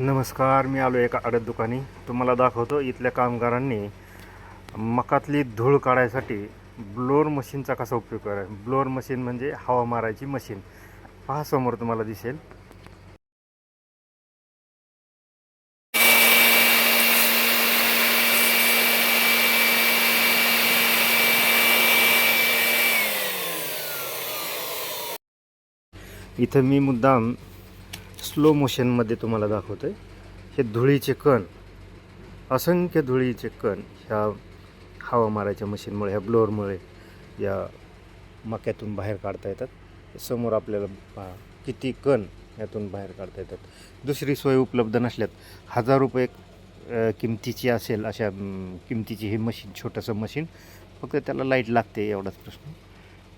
नमस्कार मी आलो एका अडत दुकानी. तुम्हाला दाखवतो इथल्या कामगारांनी मकातली धूळ काढायसाठी ब्लोअर मशीनचा कसा उपयोग करायचा ब्लोअर मशीन म्हणजे हवा मारायची मशीन. पहा समोर तुम्हाला दिसेल. इथं मी मुद्दाम स्लो मोशनमध्ये तुम्हाला दाखवतो आहे हे धुळीचे कण असंख्य धुळीचे कण ह्या हवा मारायच्या मशीनमुळे ह्या ब्लोअरमुळे या मक्यातून बाहेर काढता येतात. समोर आपल्याला पहा किती कण यातून बाहेर काढता येतात. दुसरी सोय उपलब्ध नसल्यात. हजार रुपये किमतीची असेल अशा किमतीची हे मशीन छोटंसं मशीन फक्त त्याला लाइट लागते एवढाच प्रश्न.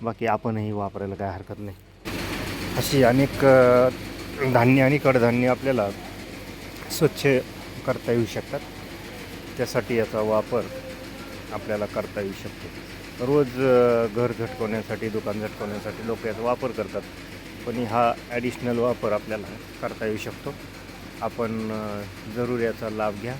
बाकी आपणही वापरायला काय हरकत नाही. अशी अनेक धान्य आणि कडधान्य आपल्याला स्वच्छ करता येऊ शकतात. त्यासाठी याचा वापर आपल्याला करता येऊ शकतो. रोज घर झटकवण्यासाठी दुकान झटकवण्यासाठी लोक याचा वापर करतात. पण हा ॲडिशनल वापर आपल्याला करता येऊ शकतो. आपण जरूर याचा लाभ घ्या.